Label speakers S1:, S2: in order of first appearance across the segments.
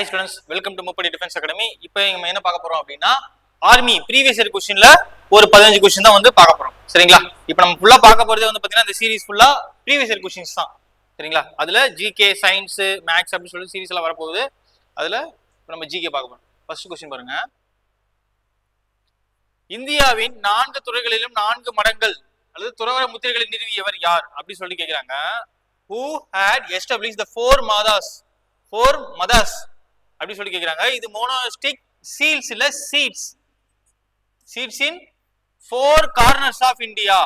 S1: Hi students welcome to Muppadi defence academy இப்போ நம்ம என்ன பார்க்க போறோம் அப்படின்னா ஆர்மி ப்ரீவியஸ் இயர் கொஸ்டின்ல ஒரு பதினஞ்சு கொஸ்டின் தான் வந்து பார்க்க போறோம். சரிங்களா? இப்போ நம்ம ஃபுல்லா பார்க்க போறது வந்து பாத்தீங்கன்னா இந்த சீரிஸ் ஃபுல்லா ப்ரீவியஸ் இயர் கொஸ்டின்ஸ் தான். சரிங்களா? அதுல ஜிகே சயின்ஸ் மேக்ஸ் அப்படின்னு சொல்லி சீரிஸ் எல்லாம் வரப்போகுது. அதுல நம்ம ஜிகே பார்க்க போறோம். ஃபர்ஸ்ட் கொஸ்டின் பாருங்க. இந்தியாவின் நான்கு துறைகளிலும் நான்கு மடங்கள் அல்லது துறவர முத்திரைகளை நிறுவியவர் யார்? அப்படி சொல்லி கேக்குறாங்க. Who had establish the four mathas four mathas அப்படி சொல்லி கேக்குறாங்க. இது மோனோஸ்டிக் சீல்ஸ் இல்ல seats seats in four corners of India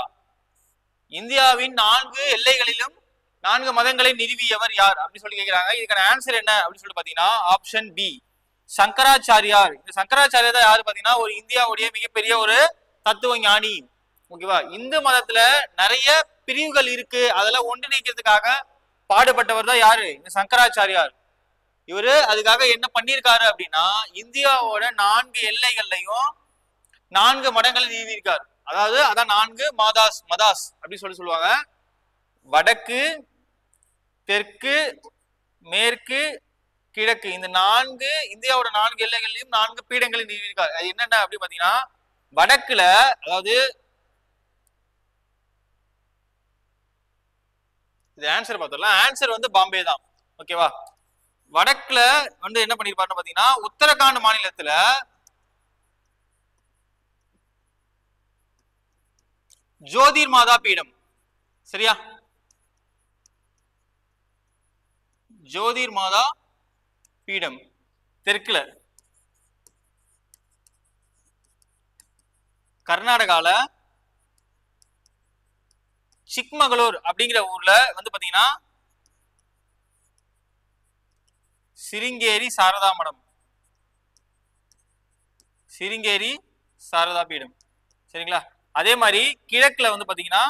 S1: இந்தியாவின் நான்கு எல்லைகளிலும் நான்கு மதங்களை நிறுவியவர் யார் அப்படி சொல்லி கேக்குறாங்க. இதுக்கான ஆன்சர் என்ன அப்படின்னு சொல்லி பாத்தீங்கன்னா ஆப்ஷன் பி சங்கராச்சாரியார். இந்த சங்கராச்சாரியார் தான் யாரு பாத்தீங்கன்னா ஒரு இந்தியாவுடைய மிகப்பெரிய ஒரு தத்துவ ஞானி. ஓகேவா இந்து மதத்துல நிறைய பிரிவுகள் இருக்கு. அதெல்லாம் ஒன்றிணைக்கிறதுக்காக பாடுபட்டவர் தான் யாரு? இந்த சங்கராச்சாரியார். இவரு அதுக்காக என்ன பண்ணியிருக்காரு அப்படின்னா இந்தியாவோட நான்கு எல்லைகள்லையும் நான்கு மடங்களை நிறுவியிருக்கார் அதாவது அதான் நான்கு மாதாஸ் மதாஸ் அப்படின்னு சொல்லி சொல்லுவாங்க. வடக்கு தெற்கு மேற்கு கிழக்கு. இந்த நான்கு இந்தியாவோட நான்கு எல்லைகள்லையும் நான்கு பீடங்களை நிறுவியிருக்கார் அது என்னென்ன அப்படின்னு பார்த்தீங்கன்னா வடக்குல அதாவது இது ஆன்சர் பார்த்தோம்ல ஆன்சர் வந்து பாம்பே தான். ஓகேவா வடக்குல வந்து என்ன பண்ணிருப்பாருன்னு பாத்தீங்கன்னா உத்தரகாண்ட் மாநிலத்துல ஜோதிர் மாதா பீடம். சரியா? ஜோதிர் மாதா பீடம். தெற்குல. கர்நாடகால சிக்மகளூர் அப்படிங்கிற ஊர்ல வந்து பாத்தீங்கன்னா சிருங்கேரி சாரதா மடம். சிருங்கேரி சாரதா பீடம். சரிங்களா? அதே மாதிரி கிழக்குல வந்து பாத்தீங்கன்னா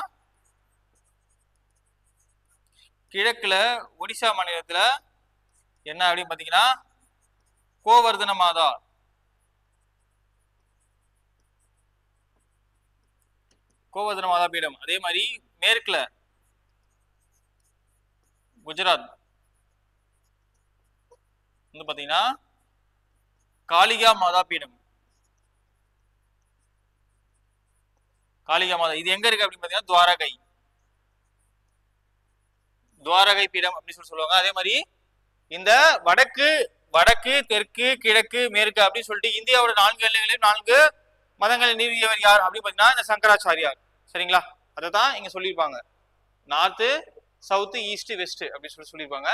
S1: கிழக்குல ஒடிசா மாநிலத்துல என்ன அப்படின்னு பாத்தீங்கன்னா கோவர்தன மாதா. கோவர்தன மாதா பீடம். அதே மாதிரி மேற்குல குஜராத். வந்து பாத்தீங்கன்னா காளிகா மாதா பீடம். காளிகா மாதா. இது எங்க இருக்கு அப்படின்னு பாத்தீங்கன்னா துவாரகை. துவாரகை பீடம் அப்படின்னு சொல்லி சொல்லுவாங்க. அதே மாதிரி இந்த வடக்கு வடக்கு தெற்கு கிழக்கு மேற்கு அப்படின்னு சொல்லிட்டு இந்தியாவோட நான்கு எல்லைகளையும் நான்கு மதங்களை நிறுவியவர் யார் அப்படின்னு பாத்தீங்கன்னா இந்த சங்கராச்சாரியார். சரிங்களா? அதை தான் இங்க சொல்லியிருப்பாங்க. நார்த்து சவுத்து ஈஸ்ட் வெஸ்ட் அப்படின்னு சொல்லி சொல்லியிருப்பாங்க.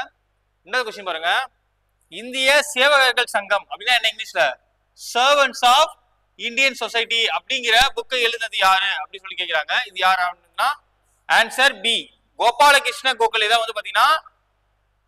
S1: ரெண்டாவது கொஸ்டின் பாருங்க. இந்திய சேவகர்கள் சங்கம் அப்படின்னா என்ன இங்கிலீஷ்ல? சர்வன்ஸ் ஆஃப் இந்தியன் சொசைட்டி அப்படிங்கிற புக்கை எழுதினது யாரு? அப்படின்னு சொல்லி கேக்குறாங்க. இது யார் அப்படின்னா ஆன்சர் பி கோபாலகிருஷ்ண கோகலே தான் வந்து பாத்தீங்கன்னா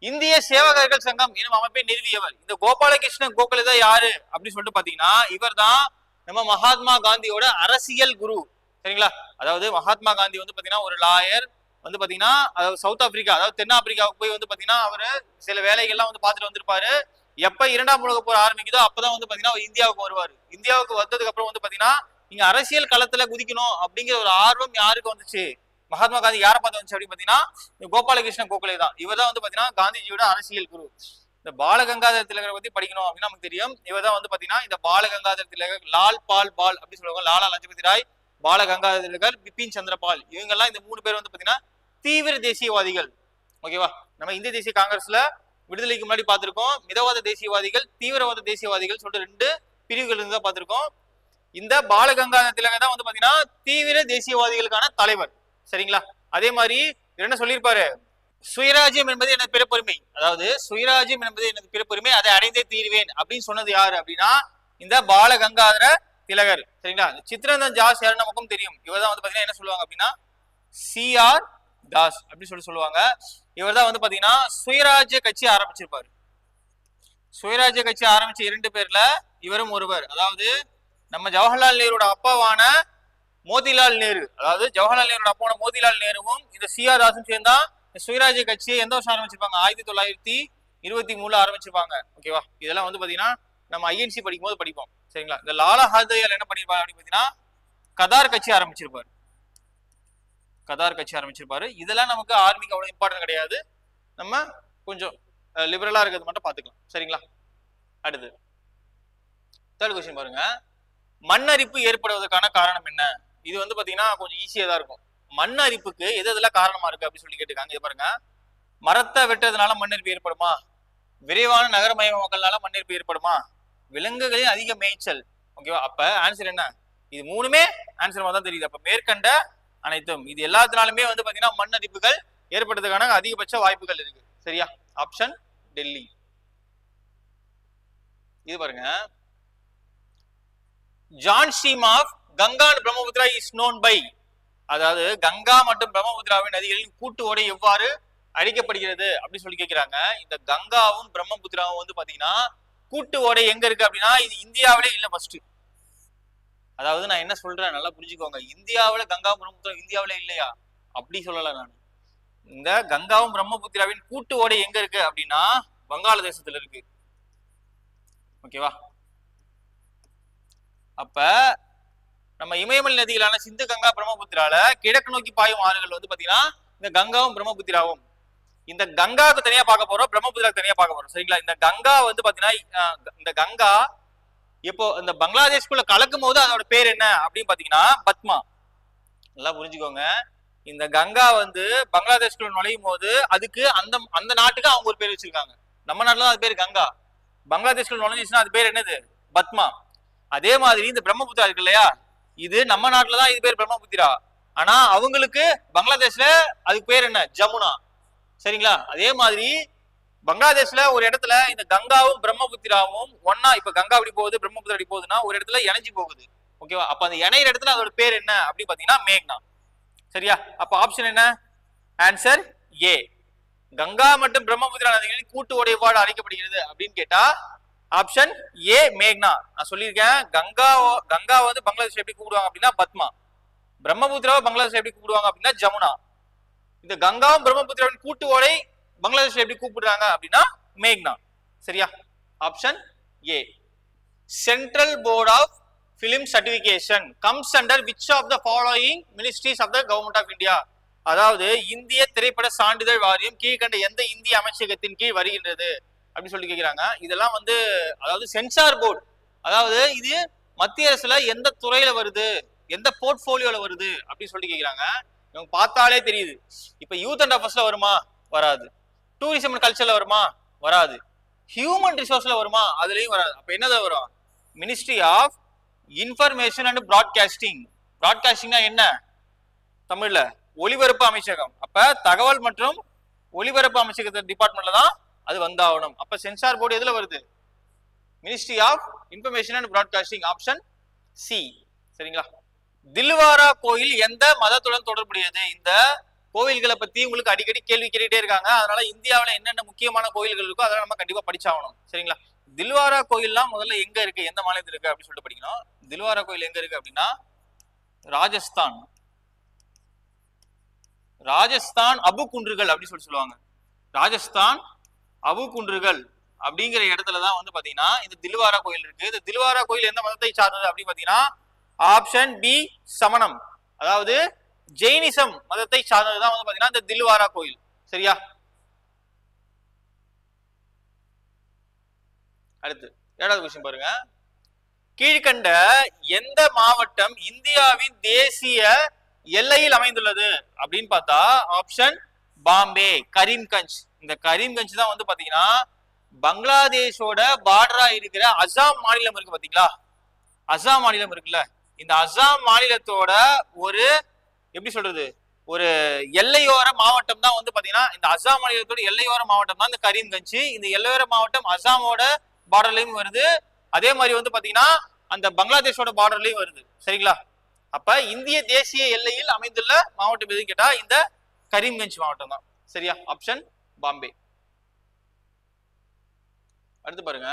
S1: இந்திய சேவகர்கள் சங்கம் எனும் அமைப்பை நிறுவியவர். இந்த கோபாலகிருஷ்ண கோகலே தான் யாரு? அப்படின்னு சொல்லிட்டு பாத்தீங்கன்னா இவர் தான் நம்ம மகாத்மா காந்தியோட அரசியல் குரு. சரிங்களா? அதாவது மகாத்மா காந்தி வந்து பாத்தீங்கன்னா ஒரு லாயர் வந்து பாத்தீங்கன்னா சவுத் ஆப்பிரிக்கா அதாவது தென்னாப்பிரிக்காவுக்கு போய் வந்து பாத்தீங்கன்னா அவரு சில வேலைகள்லாம் வந்து பார்த்துட்டு வந்திருப்பாரு. எப்ப இரண்டாம் உலக போர் ஆரம்பிக்குதோ அப்பதான் வந்து பாத்தீங்கன்னா அவர் இந்தியாவுக்கு வருவாரு. இந்தியாவுக்கு வந்ததுக்கு அப்புறம் வந்து பாத்தீங்கன்னா இங்க அரசியல் களத்துல குதிக்கணும் அப்படிங்கிற ஒரு ஆர்வம் யாருக்கு வந்துச்சு? மகாத்மா காந்தி யாரை பார்த்து வந்துச்சு அப்படின்னு பாத்தீங்கன்னா கோபாலகிருஷ்ண கோகலே தான். இவர் தான் வந்து பாத்தீங்கன்னா காந்திஜியோட அரசியல் குரு. இந்த பாலகங்காதர திலகரை பத்தி படிக்கணும் அப்படின்னு நமக்கு தெரியும். இவர் தான் வந்து பாத்தீங்கன்னா இந்த பாலகங்காதர திலகர் லால் பால் பால் அப்படின்னு சொல்லுவாங்க. லாலா லஜபதி ராய் பாலகங்காதர பிபின் சந்திரபால். இவங்கெல்லாம் இவங்க எல்லாம் இந்த மூணு பேர் வந்து பாத்தீங்கன்னா தீவிர தேசியவாதிகள். ஓகேவா நம்ம இந்திய தேசிய காங்கிரஸ்ல விடுதலைக்கு முன்னாடி பார்த்திருக்கோம். மிதவாத தேசியவாதிகள் தீவிரவாத தேசியவாதிகள் சொல்லிட்டு ரெண்டு பிரிவுகள் இருந்து தான் பார்த்திருக்கோம். இந்த பாலகங்காதர திலகர் தான் வந்து பாத்தீங்கன்னா தீவிர தேசியவாதிகளுக்கான தலைவர். சரிங்களா? அதே மாதிரி என்ன சொல்லியிருப்பாரு? சுயராஜ்யம் என்பது எனது பிறப்புரிமை. அதாவது சுயராஜ்யம் என்பது எனது பிறப்புரிமை. அதை அடைந்தே தீர்வேன் அப்படின்னு சொன்னது யாரு அப்படின்னா இந்த பாலகங்காதர திலகர் சரிங்களா? இந்த சித்ரந்தன் ஜாஸ் யாருன்னு நமக்கும் தெரியும். இவர் தான் வந்து பாத்தீங்கன்னா என்ன சொல்லுவாங்க அப்படின்னா சிஆர் தாஸ் அப்படின்னு சொல்லி சொல்லுவாங்க. இவர் தான் வந்து பாத்தீங்கன்னா சுயராஜ்ய கட்சி ஆரம்பிச்சிருப்பாரு. சுயராஜ்ய கட்சி ஆரம்பிச்ச இரண்டு பேர்ல இவரும் ஒருவர். அதாவது நம்ம ஜவஹர்லால் நேருட அப்பாவான மோதிலால் நேரு. அதாவது ஜவஹர்லால் நேருட அப்பாவான மோதிலால் நேருவும் இந்த சிஆர் தாஸும் சேர்ந்தா இந்த சுயராஜ்ய கட்சியை எந்த வருஷம் ஆரம்பிச்சிருப்பாங்க? ஆயிரத்தி தொள்ளாயிரத்தி இருபத்தி மூணுல ஆரம்பிச்சிருப்பாங்க. ஓகேவா? இதெல்லாம் வந்து பாத்தீங்கன்னா நம்ம ஐஎன்சி படிக்கும் போது படிப்போம். சரிங்களா? இந்த லாலா ஹார்தயால் என்ன பண்ணிருப்பாரு அப்படின்னு பாத்தீங்கன்னா கதார் கட்சி ஆரம்பிச்சிருப்பாரு. கதார் கட்சி ஆரம்பிச்சிருப்பாரு. இதெல்லாம் நமக்கு ஆர்மிக்கு அவ்வளவு இம்பார்ட்டன்ட் கிடையாது. நம்ம கொஞ்சம் லிபரலா இருக்கிறது மட்டும் பாத்துக்கலாம் சரிங்களா? அடுத்து. தேர்ட் கொஸ்டின் பாருங்க. மண்ணரிப்பு ஏற்படுவதற்கான காரணம் என்ன? இது வந்து பாத்தீங்கன்னா கொஞ்சம் ஈஸியா தான் இருக்கும். மண் அரிப்புக்கு எது எதெல்லாம் காரணமா இருக்கு அப்படின்னு சொல்லி கேட்டிருக்காங்க. இது பாருங்க. மரத்தை வெட்டுறதுனால மண்ணரிப்பு ஏற்படுமா? விரைவான நகரமயமாக்கல்னால மண்ணரிப்பு ஏற்படுமா? விலங்குகளின் அதிக மேய்ச்சல். ஓகேவா அப்ப ஆன்சர் என்ன? இது மூணுமே ஆன்சர் தான் தெரியுது. அப்ப மேற்கண்ட அனைத்தும். இது எல்லாத்தினாலுமே வந்து பாத்தீங்கன்னா மண் அரிப்புகள் ஏற்படுறதுக்கான அதிகபட்ச வாய்ப்புகள் இருக்கு. சரியா? ஆப்ஷன் டெல்லி இது பாருங்க. John stream of Ganga and Brahmaputra is known by அதாவது கங்கா மற்றும் பிரம்மபுத்திராவின் நதிகளின் கூட்டு ஓடை எவ்வாறு அழிக்கப்படுகிறது? அப்படின்னு சொல்லி கேக்குறாங்க. இந்த கங்காவும் பிரம்மபுத்திராவும் வந்து பாத்தீங்கன்னா கூட்டு ஓடை எங்க இருக்கு அப்படின்னா இது இந்தியாவிலே இல்லை ஃபர்ஸ்ட் அதாவது நான் என்ன சொல்றேன் நல்லா புரிஞ்சுக்கோங்க. இந்தியாவில் கங்கா பிரம்மபுத்திரா இந்தியாவிலே இல்லையா? அப்படி சொல்லல நான். இந்த கங்காவும் பிரம்மபுத்திராவின் கூட்டு ஓடை எங்க இருக்கு அப்படின்னா வங்காளதேசத்துல இருக்கு. ஓகேவா அப்ப நம்ம இமயமலை நதிகளான சிந்து கங்கா பிரம்மபுத்திரால கிழக்கு நோக்கி பாயும் ஆறுகள் வந்து பாத்தீங்கன்னா இந்த கங்காவும் பிரம்மபுத்திராவும். இந்த கங்காவுக்கு தனியா பார்க்க போறோம் பிரம்மபுத்திரா தனியா பார்க்க போறோம். சரிங்களா? இந்த கங்கா வந்து பாத்தீங்கன்னா இந்த கங்கா இப்போ இந்த பங்களாதேஷ்குள்ள கலக்கும் போது அதோட பேர் என்ன அப்படின்னு பாத்தீங்கன்னா பத்மா. நல்லா புரிஞ்சுக்கோங்க. இந்த கங்கா வந்து பங்களாதேஷ்குள்ள நுழையும் போது அதுக்கு அந்த அந்த நாட்டுக்கு அவங்க ஒரு பேர் வச்சிருக்காங்க. நம்ம நாட்டுல தான் அது பேர் கங்கா. பங்களாதேஷ்குள்ள நுழைஞ்சிச்சுன்னா அது பேர் என்னது? பத்மா. அதே மாதிரி இந்த பிரம்மபுத்திரா இருக்கு இல்லையா? இது நம்ம நாட்டுல தான் இது பேர் பிரம்மபுத்திரா. ஆனா அவங்களுக்கு பங்களாதேஷ்ல அதுக்கு பேர் என்ன? ஜமுனா. சரிங்களா? அதே மாதிரி பங்களாதேஷ்ல ஒரு இடத்துல இந்த கங்காவும் பிரம்மபுத்திராவும் ஒன்னா இப்ப கங்கா அப்படி போகுது பிரம்மபுத்திரா அப்படி போகுதுன்னா ஒரு இடத்துல இணைஞ்சு போகுது. ஓகேவா அப்ப அந்த இணையிற இடத்துல அதோட பேர் என்ன அப்படின்னு பாத்தீங்கன்னா மேக்னா. சரியா? அப்ப ஆப்ஷன் என்ன? ஆன்சர் ஏ கங்கா மற்றும் பிரம்மபுத்திரா நதிகளின் கூட்டு உடையவாடு அழைக்கப்படுகிறது அப்படின்னு கேட்டா ஆப்ஷன் ஏ மேக்னா. நான் சொல்லியிருக்கேன் கங்கா கங்கா வந்து பங்களாதேஷ் எப்படி கூப்பிடுவாங்க அப்படின்னா பத்மா. பிரம்மபுத்திராவை பங்களாதேஷ் எப்படி கூப்பிடுவாங்க அப்படின்னா ஜமுனா. இந்த கங்காவும் பிரம்மபுத்திராவின் கூட்டு ஓடை பங்களாதேஷ் எப்படி கூப்பிடுறாங்க அப்படின்னா மேக்னா. சரியா? Option A central board of film certification comes under which of the following ministries of the government of India அதாவது இந்திய திரைப்பட சான்றிதழ் வாரியம் கீழ்கண்ட எந்த இந்திய அமைச்சகத்தின் கீழ் வருகின்றது அப்படின்னு சொல்லி கேட்கிறாங்க இதெல்லாம் வந்து அதாவது சென்சார் போர்டு அதாவது இது மத்திய அரசுல எந்த துறையில வருது? எந்த போர்ட்போலியோல வருது? அப்படின்னு சொல்லி கேட்கிறாங்க இவங்க பார்த்தாலே தெரியுது. இப்போ யூத் அண்ட் அஃபேர்ஸ்ல வருமா? வராது. டூரிசம் அண்ட் கல்ச்சர்ல வருமா? வராது. ஹியூமன் ரிசோர்ஸ்ல வருமா? அதுலயும் வராது. அப்ப என்னதான் வரும்? Ministry of information and broadcasting ப்ராட்காஸ்டிங்னா என்ன? தமிழ்ல ஒலிபரப்பு அமைச்சகம். அப்ப தகவல் மற்றும் ஒலிபரப்பு அமைச்சகத்தின் டிபார்ட்மெண்ட்ல தான் அது வந்தாகணும். அப்ப சென்சார் போர்டு எதுல வருது? Ministry of information and broadcasting option C சரிங்களா? தில்வாரா கோயில் எந்த மதத்துடன் தொடர்புடையது? இந்த கோவில்களை பத்தி உங்களுக்கு அடிக்கடி கேள்வி கேட்டுட்டே இருக்காங்க. அதனால இந்தியாவில என்னென்ன முக்கியமான கோயில்கள் இருக்கோ அதெல்லாம் நம்ம கண்டிப்பா படிச்சாகணும். சரிங்களா? தில்வாரா கோயில்லாம் முதல்ல எங்க இருக்கு? எந்த மாநிலத்தில் இருக்கு அப்படின்னு சொல்லிட்டு படிக்கணும். தில்வாரா கோயில் எங்க இருக்கு அப்படின்னா ராஜஸ்தான். ராஜஸ்தான் அபு குன்றுகள் அப்படின்னு சொல்லி சொல்லுவாங்க. ராஜஸ்தான் அபு குன்றுகள் அப்படிங்கிற இடத்துல தான் வந்து பாத்தீங்கன்னா இந்த தில்வாரா கோயில் இருக்கு. இந்த தில்வாரா கோயில் எந்த மதத்தை சார்ந்தது அப்படின்னு பாத்தீங்கன்னா ஆப்ஷன் பி சமணம். அதாவது ஜெயினிசம் மதத்தை சார்ந்ததுதான் வந்து பாத்தீங்கன்னா இந்த தில்வாரா கோயில். சரியா? அடுத்து ஏழாவது கொஸ்டின் பாருங்க. கீழ்கண்ட எந்த மாவட்டம் இந்தியாவின் தேசிய எல்லையில் அமைந்துள்ளது? அப்படின்னு பார்த்தா ஆப்ஷன் பாம்பே கரீம்கஞ்ச். இந்த கரீம்கஞ்ச் தான் வந்து பாத்தீங்கன்னா பங்களாதேஷோட பார்டரா இருக்கிற அசாம் மாநிலம் இருக்கு பாத்தீங்களா? அசாம் மாநிலம் இருக்குல்ல. இந்த அசாம் மாநிலத்தோட ஒரு எப்படி சொல்றது ஒரு எல்லையோர மாவட்டம் தான் வந்து பாத்தீங்கன்னா இந்த அசாம் மாநிலத்தோட எல்லையோர மாவட்டம் தான் இந்த கரீம்கஞ்ச். இந்த எல்லையோர மாவட்டம் அசாமோட பார்டர்லயும் வருது. அதே மாதிரி வந்து பாத்தீங்கன்னா அந்த பங்களாதேஷோட பார்டர்லயும் வருது. சரிங்களா? அப்ப இந்திய தேசிய எல்லையில் அமைந்துள்ள மாவட்டம் எதுன்னு கேட்டா இந்த கரீம்கஞ்ச் மாவட்டம் தான். சரியா? ஆப்ஷன் பாம்பே அடுத்து பாருங்க.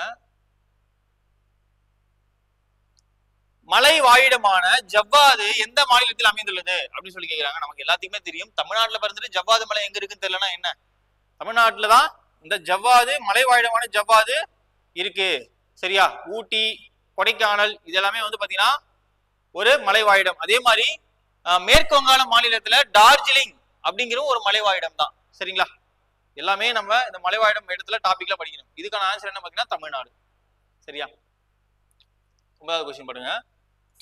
S1: மலை வாழிடமான ஜவ்வாது எந்த மாநிலத்தில் அமைந்துள்ளது? அப்படின்னு சொல்லி கேக்குறாங்க. நமக்கு எல்லாத்துக்குமே தெரியும். தமிழ்நாட்டுல பிறந்துட்டு ஜவ்வாது மலை எங்க இருக்குன்னு தெரியலனா என்ன? தமிழ்நாட்டுல தான் இந்த ஜவ்வாது மலை வாழிடமான ஜவ்வாது இருக்கு. சரியா? ஊட்டி கொடைக்கானல் இதெல்லாமே வந்து பாத்தீங்கன்னா ஒரு மலைவாழிடம் அதே மாதிரி மேற்கு வங்காள மாநிலத்துல டார்ஜிலிங் அப்படிங்கிற ஒரு மலைவாழிடம் தான். சரிங்களா? எல்லாமே நம்ம இந்த மலைவாயிடம் இடத்துல டாபிக்ல படிக்கணும். இதுக்கான ஆன்சர் என்ன பாத்தீங்கன்னா தமிழ்நாடு. சரியா? ஒன்பதாவது கொஸ்டின் பாருங்க.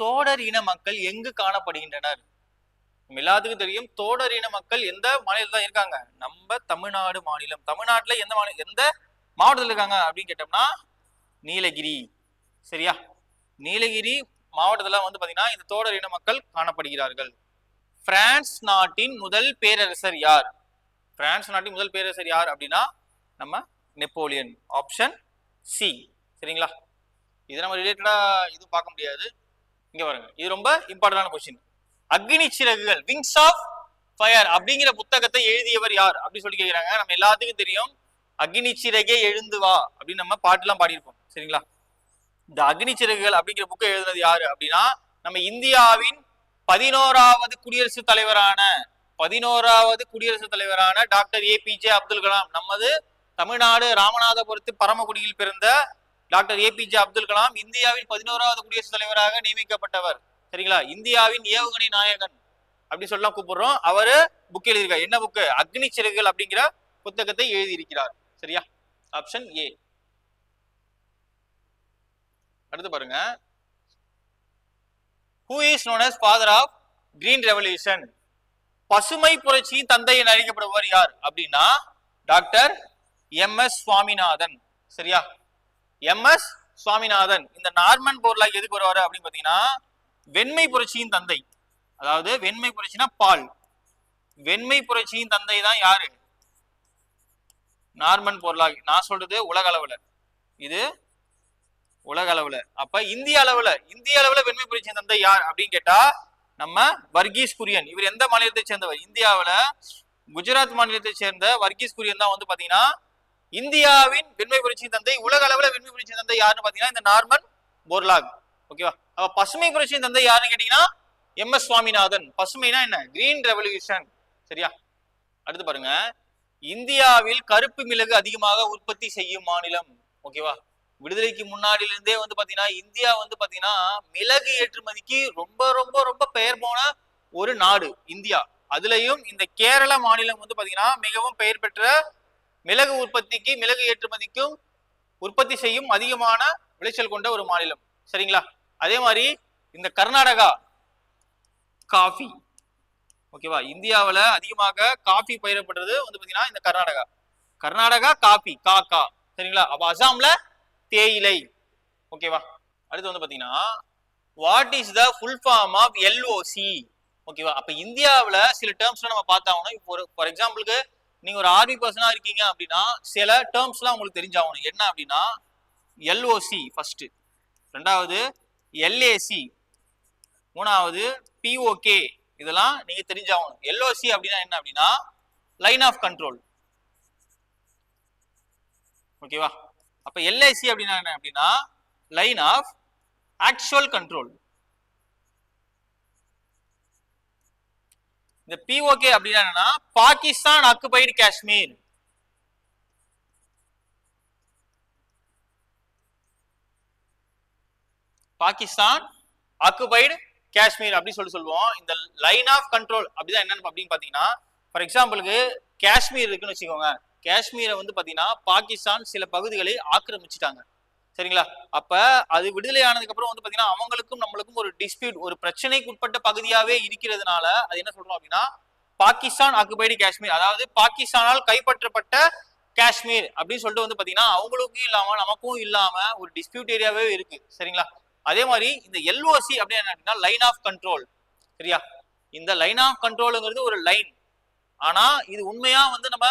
S1: தோடர் இன மக்கள் எங்கு காணப்படுகின்றனர்? நம்ம எல்லாத்துக்கும் தெரியும் தோடர் இன மக்கள் எந்த மாநிலத்தில் தான் இருக்காங்க? நம்ம தமிழ்நாடு மாநிலம். தமிழ்நாட்டில் எந்த மாநிலம் எந்த மாவட்டத்தில் இருக்காங்க அப்படின்னு கேட்டோம்னா நீலகிரி. சரியா? நீலகிரி மாவட்டத்தில் வந்து பார்த்தீங்கன்னா இந்த தோடர் இன மக்கள் காணப்படுகிறார்கள். பிரான்ஸ் நாட்டின் முதல் பேரரசர் யார்? பிரான்ஸ் நாட்டின் முதல் பேரரசர் யார் அப்படின்னா நம்ம நெப்போலியன். Option C. சரிங்களா? இது நம்ம ரிலேட்டடாக எதுவும் பார்க்க முடியாது. இங்க பாருங்க. இது ரொம்ப இம்பார்ட்டன்டான question Agni Siragugal wings of fire அப்படிங்கிற புத்தகத்தை எழுதியவர் யார் அப்படி சொல்லி கேக்குறாங்க. நம்ம எல்லாத்துக்கும் தெரியும். அக்னி சிறகே எழுந்து வா அப்படின்னு நம்ம பாட்டுலாம் பாடியிருப்போம். சரிங்களா? இந்த அக்னி சிறகுகள் அப்படிங்கிற புக்கை எழுதுனது யாரு அப்படின்னா நம்ம இந்தியாவின் பதினோராவது குடியரசுத் தலைவரான பதினோராவது குடியரசுத் தலைவரான doctor A P J Abdul Kalam. நமது தமிழ்நாடு ராமநாதபுரத்து பரமக்குடியில் பிறந்த டாக்டர் ஏபிஜே அப்துல் கலாம் இந்தியாவின் பதினோராவது குடியரசுத் தலைவராக நியமிக்கப்பட்டவர். சரிங்களா? இந்தியாவின் ஏவுகணை நாயகன் அப்படின்னு சொல்லலாம் கூப்பிடுறோம். அவரு புக் எழுதியிருக்கார். என்ன புக்கு அக்னி சிறகுகள் அப்படிங்கிற புத்தகத்தை எழுதியிருக்கிறார். சரியா? ஆப்ஷன் ஏ அடுத்து பாருங்க. Who is known as father of green revolution பசுமை புரட்சியின் தந்தை என அழைக்கப்படுபவர் யார் அப்படின்னா டாக்டர் எம் எஸ் சுவாமிநாதன். சரியா? M S Swaminathan. இந்த நார்மன் போர்லாக் எதுக்கு வருவாரு அப்படின்னு பாத்தீங்கன்னா வெண்மை புரட்சியின் தந்தை. அதாவது வெண்மை புரட்சினா பால். வெண்மை புரட்சியின் தந்தை தான் யாரு? நார்மன் போர்லாக் நான் சொல்றது உலக அளவுல. இது உலக அளவுல. அப்ப இந்திய அளவுல இந்திய அளவுல வெண்மை புரட்சியின் தந்தை யார் அப்படின்னு கேட்டா நம்ம வர்கீஸ் குரியன். இவர் எந்த மாநிலத்தை சேர்ந்தவர்? இந்தியாவில. குஜராத் மாநிலத்தை சேர்ந்த வர்கீஸ் குரியன் தான் வந்து பாத்தீங்கன்னா இந்தியாவின் வெண்மை புரட்சி தந்தை உலக அளவுல வெண்மை புரட்சி தந்தை யாருன்னு பாத்தீங்கன்னா இந்த நார்மன் போர்லாக் ஓகேவா அப்ப பசுமை புரட்சியின் தந்தை யாருன்னு கேட்டீங்கன்னா எம். எஸ். சுவாமிநாதன். பசுமைனா என்ன? கிரீன் ரெவல்யூஷன் சரியா? அடுத்து பாருங்க. இந்தியாவில் கருப்பு மிளகு அதிகமாக உற்பத்தி செய்யும் மாநிலம் ஓகேவா விடுதலைக்கு முன்னாடில இருந்தே வந்து பாத்தீங்கன்னா இந்தியா வந்து பாத்தீங்கன்னா மிளகு ஏற்றுமதிக்கு ரொம்ப ரொம்ப ரொம்ப பெயர் போன ஒரு நாடு இந்தியா. அதுலயும் இந்த கேரள மாநிலம் வந்து பாத்தீங்கன்னா மிகவும் பெயர் பெற்ற மிளகு உற்பத்திக்கு மிளகு ஏற்றுமதிக்கும் உற்பத்தி செய்யும் அதிகமான விளைச்சல் கொண்ட ஒரு மாநிலம். சரிங்களா? அதே மாதிரி இந்த கர்நாடகா காஃபி. ஓகேவா? இந்தியாவில் அதிகமாக காஃபி பயிரப்படுறது வந்து பார்த்தீங்கன்னா இந்த கர்நாடகா. கர்நாடகா காஃபி கா கா. சரிங்களா? அப்போ அசாம்ல தேயிலை. ஓகேவா? அடுத்து வந்து பார்த்தீங்கன்னா what is the full form of LOC ஓகேவா? அப்போ இந்தியாவில் சில டேர்ம்ஸ்லாம் நம்ம பார்த்தாகணும். இப்போ ஒரு ஃபார் எக்ஸாம்பிளுக்கு நீங்க ஒரு ஆர்மி பர்சனா இருக்கீங்க அப்படின்னா சில டேர்ம்ஸ்லாம் உங்களுக்கு தெரிஞ்சாகணும். என்ன அப்படின்னா எல்ஓசி ஃபர்ஸ்ட் ரெண்டாவது எல்ஏசி மூணாவது பிஓகே இதெல்லாம் நீங்க தெரிஞ்சாகணும். எல்ஓசி அப்படின்னா என்ன அப்படின்னா லைன் ஆஃப் கண்ட்ரோல் ஓகேவா அப்ப எல்ஐசி அப்படின்னா என்ன அப்படின்னா லைன் ஆஃப் ஆக்சுவல் கண்ட்ரோல் இந்த பிஓகே அப்படின்னா என்னன்னா பாகிஸ்தான் ஆக்குபைடு காஷ்மீர். பாகிஸ்தான் ஆக்குபைடு காஷ்மீர் அப்படின்னு சொல்லி சொல்லுவோம். இந்த லைன் ஆஃப் கண்ட்ரோல் அப்படிதான் என்னன்னு அப்படின்னு பாத்தீங்கன்னா ஃபார் எக்ஸாம்பிளுக்கு காஷ்மீர் இருக்குன்னு வச்சுக்கோங்க. காஷ்மீரை வந்து பாத்தீங்கன்னா பாகிஸ்தான் சில பகுதிகளை ஆக்கிரமிச்சிட்டாங்க. சரிங்களா? அப்ப அது விடுதலை ஆனதுக்கு அப்புறம் வந்து பாத்தீங்கன்னா அவங்களுக்கும் நம்மளுக்கும் ஒரு டிஸ்பியூட் ஒரு பிரச்சனைக்கு உட்பட்ட பகுதியாவே இருக்கிறதுனால அது என்ன சொல்றோம் அப்படின்னா பாகிஸ்தான் ஆக்குபைடு காஷ்மீர். அதாவது பாகிஸ்தானால் கைப்பற்றப்பட்ட காஷ்மீர் அப்படின்னு சொல்லிட்டு வந்து பாத்தீங்கன்னா அவங்களுக்கும் இல்லாம நமக்கும் இல்லாம ஒரு டிஸ்பியூட் ஏரியாவே இருக்கு. சரிங்களா? அதே மாதிரி இந்த எல்ஓசி அப்படின்னு என்ன அப்படின்னா லைன் ஆஃப் கண்ட்ரோல் சரியா? இந்த லைன் ஆஃப் கண்ட்ரோலுங்கிறது ஒரு லைன் ஆனா இது உண்மையா வந்து நம்ம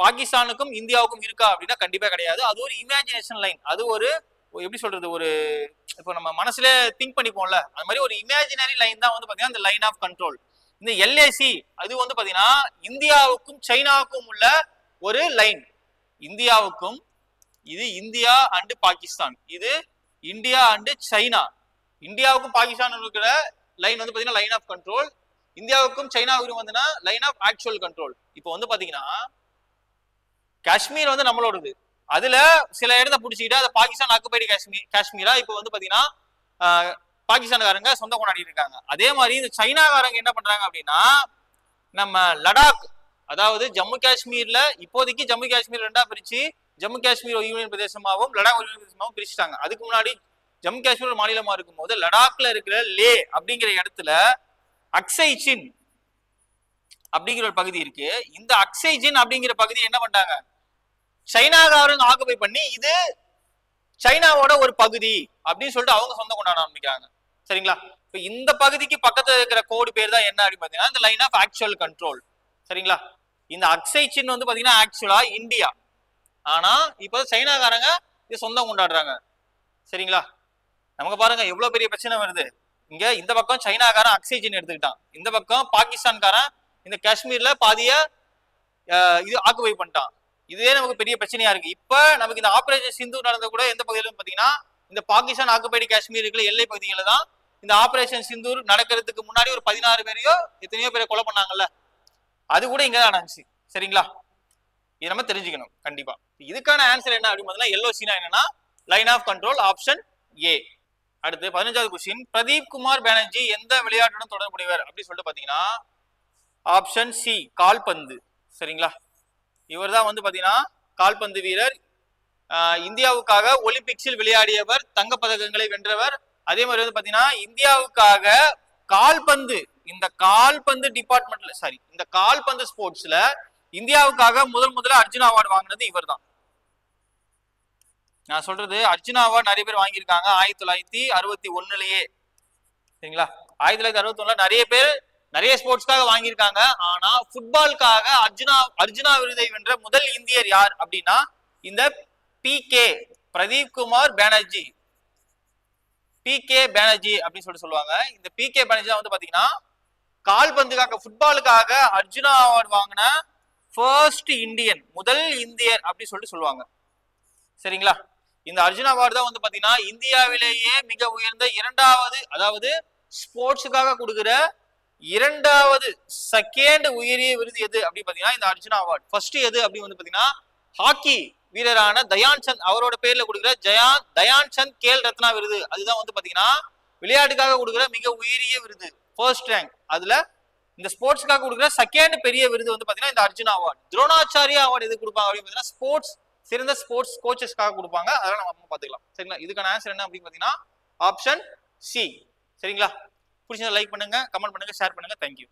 S1: பாகிஸ்தானுக்கும் இந்தியாவுக்கும் இருக்கா அப்படின்னா கண்டிப்பா கிடையாது. அது ஒரு இமேஜினேஷன் லைன் அது ஒரு எப்படி சொல்றது ஒரு இப்போ நம்ம மனசுல திங்க் பண்ணிப்போம்ல. அது மாதிரி ஒரு இமேஜினரி லைன் தான் வந்து பாத்தீங்கன்னா இந்த லைன் ஆஃப் கண்ட்ரோல் இந்த எல்ஏசி அது வந்து பாத்தீங்கன்னா இந்தியாவுக்கும் சைனாவுக்கும் உள்ள ஒரு லைன் இந்தியாவுக்கும் இது இந்தியா அண்டு பாகிஸ்தான். இது இந்தியா அண்டு சைனா. இந்தியாவுக்கும் பாகிஸ்தான் இருக்கிற லைன் வந்து பாத்தீங்கன்னா லைன் ஆஃப் கண்ட்ரோல் இந்தியாவுக்கும் சைனாவுக்கும் வந்துன்னா லைன் ஆஃப் ஆக்சுவல் கண்ட்ரோல் இப்போ வந்து பாத்தீங்கன்னா காஷ்மீர் வந்து நம்மளோடது. அதுல சில இடத்த பிடிச்சிக்கிட்டு அதை பாகிஸ்தான் ஆக்குபைடு காஷ்மீர் காஷ்மீரா இப்போ வந்து பாத்தீங்கன்னா பாகிஸ்தான்காரங்க சொந்த கொண்டாடிட்டு இருக்காங்க. அதே மாதிரி இந்த சைனாக்காரங்க என்ன பண்றாங்க அப்படின்னா நம்ம லடாக் அதாவது ஜம்மு காஷ்மீர்ல இப்போதைக்கு ஜம்மு காஷ்மீர் ரெண்டா பிரிச்சு ஜம்மு காஷ்மீர் யூனியன் பிரதேசமாகவும் லடாக் யூனியன் பிரதேசமாகவும் பிரிச்சுட்டாங்க. அதுக்கு முன்னாடி ஜம்மு காஷ்மீர் மாநிலமா இருக்கும் இருக்கும்போது லடாக்ல இருக்கிற லே அப்படிங்கிற இடத்துல அக்சைச்சின் அப்படிங்கிற ஒரு பகுதி இருக்கு. இந்த அக்சைஜின் அப்படிங்கிற பகுதி என்ன பண்றாங்க சைனாக்காரங்க ஆக்குபை பண்ணி இது சைனாவோட ஒரு பகுதி அப்படின்னு சொல்லிட்டு அவங்க சொந்தம் கொண்டாட ஆரம்பிக்கிறாங்க. சரிங்களா? இப்ப இந்த பகுதிக்கு பக்கத்துல இருக்கிற கோடு பேர் தான் என்ன அப்படின்னு பாத்தீங்கன்னா இந்த லைன் ஆஃப் ஆக்சுவல் கண்ட்ரோல் சரிங்களா? இந்த அக்சைச்சின் வந்து பாத்தீங்கன்னா ஆக்சுவலா இந்தியா. ஆனா இப்போ சைனாக்காரங்க இது சொந்தம் கொண்டாடுறாங்க. சரிங்களா? நமக்கு பாருங்க எவ்வளவு பெரிய பிரச்சனை வருது. இங்க இந்த பக்கம் சைனாக்காரன் ஆக்சிஜன் எடுத்துக்கிட்டான். இந்த பக்கம் பாகிஸ்தான்காரன் இந்த காஷ்மீர்ல பாதிய இது ஆக்குபை பண்ணிட்டான். இதுவே நமக்கு பெரிய பிரச்சனையா இருக்கு. இப்ப நமக்கு இந்த ஆபரேஷன் சிந்து நடந்த கூட எந்த பகுதியிலும் பாத்தீங்கன்னா இந்த பாகிஸ்தான் ஆக்குபைடு காஷ்மீர் இருக்கிற எல்லை பகுதிகளில் தான் இந்த ஆபரேஷன் சிந்தூர் நடக்கிறதுக்கு முன்னாடி ஒரு பதினாறு பேரையோ எத்தனையோ பேரை கொலை பண்ணாங்கல்ல? அது கூட இங்க தான் நடந்துச்சு. சரிங்களா? இது நம்ம தெரிஞ்சுக்கணும். கண்டிப்பா. இதுக்கான ஆன்சர் என்ன அப்படின்னு எல்லோ எல்ஓசினா என்னன்னா line of control option A அடுத்து பதினஞ்சாவது கொஸ்டின் பிரதீப் குமார் பானர்ஜி எந்த விளையாட்டுடன் தொடர்புடையவர்? அப்படின்னு சொல்லிட்டு பாத்தீங்கன்னா ஆப்ஷன் சி கால்பந்து. சரிங்களா? இவர் தான் வந்து பார்த்தீங்கன்னா கால்பந்து வீரர். இந்தியாவுக்காக ஒலிம்பிக்ஸில் விளையாடியவர் தங்கப்பதக்கங்களை வென்றவர். அதே மாதிரி வந்து பாத்தீங்கன்னா இந்தியாவுக்காக கால்பந்து இந்த கால்பந்து டிபார்ட்மெண்ட்ல சாரி இந்த கால்பந்து ஸ்போர்ட்ஸ்ல இந்தியாவுக்காக முதல் முதல்ல அர்ஜுனா அவார்டு வாங்கினது இவர் தான் நான் சொல்றது அர்ஜுனா அவார்டு நிறைய பேர் வாங்கியிருக்காங்க. ஆயிரத்தி தொள்ளாயிரத்தி அறுபத்தி ஒன்னுலயே சரிங்களா? ஆயிரத்தி தொள்ளாயிரத்தி அறுபத்தி ஒண்ணுல நிறைய பேர் நிறைய ஸ்போர்ட்ஸ்க்காக வாங்கியிருக்காங்க. ஆனா ஃபுட்பாலுக்காக அர்ஜுனா அர்ஜுனா விருதை வென்ற முதல் இந்தியர் யார் அப்படின்னா இந்த P K Pradeep Kumar Banerjee. P K Banerjee அப்படின்னு சொல்லிட்டு சொல்லுவாங்க. இந்த பி கே பேனர்ஜி தான் வந்து பாத்தீங்கன்னா கால்பந்துக்காக ஃபுட்பாலுக்காக அர்ஜுனா அவார்டு வாங்கின ஃபர்ஸ்ட் இந்தியன் முதல் இந்தியர் அப்படின்னு சொல்லிட்டு சொல்லுவாங்க. சரிங்களா? இந்த அர்ஜுனா அவார்டு தான் வந்து பாத்தீங்கன்னா இந்தியாவிலேயே மிக உயர்ந்த இரண்டாவது அதாவது ஸ்போர்ட்ஸுக்காக கொடுக்குற இரண்டாவது செகண்ட் உயரிய விருது எது அப்படின்னு பாத்தீங்கன்னா இந்த அர்ஜுனா அவார்ட் ஃபர்ஸ்ட் எது அப்படின்னு வந்து பாத்தீங்கன்னா ஹாக்கி வீரரான தயான் சந்த் அவரோட பேர்ல கொடுக்குற ஜயான் தயான் சந்த் கேல் ரத்னா விருது. அதுதான் வந்து பாத்தீங்கன்னா விளையாட்டுக்காக கொடுக்குற மிக உயரிய விருது. ஃபர்ஸ்ட் ரேங்க் அதுல இந்த ஸ்போர்ட்ஸ்க்காக கொடுக்குற செகண்ட் பெரிய விருது வந்து பாத்தீங்கன்னா இந்த அர்ஜுனா அவார்ட் துரோணாச்சாரியா அவார்டு எது கொடுப்பாங்க அப்படின்னு பாத்தீங்கன்னா ஸ்போர்ட்ஸ் சிறந்த ஸ்போர்ட்ஸ் கோச்சஸ்க்காக கொடுப்பாங்க. அதெல்லாம் நம்ம பார்த்துக்கலாம். பாத்துக்கலாம் சரிங்களா? இதுக்கான ஆன்சர் என்ன அப்படின்னு பாத்தீங்கன்னா ஆப்ஷன் சி சரிங்களா? பிடிச்சதை லைக் பண்ணுங்க கமெண்ட் பண்ணுங்க ஷேர் பண்ணுங்க. தேங்க்யூ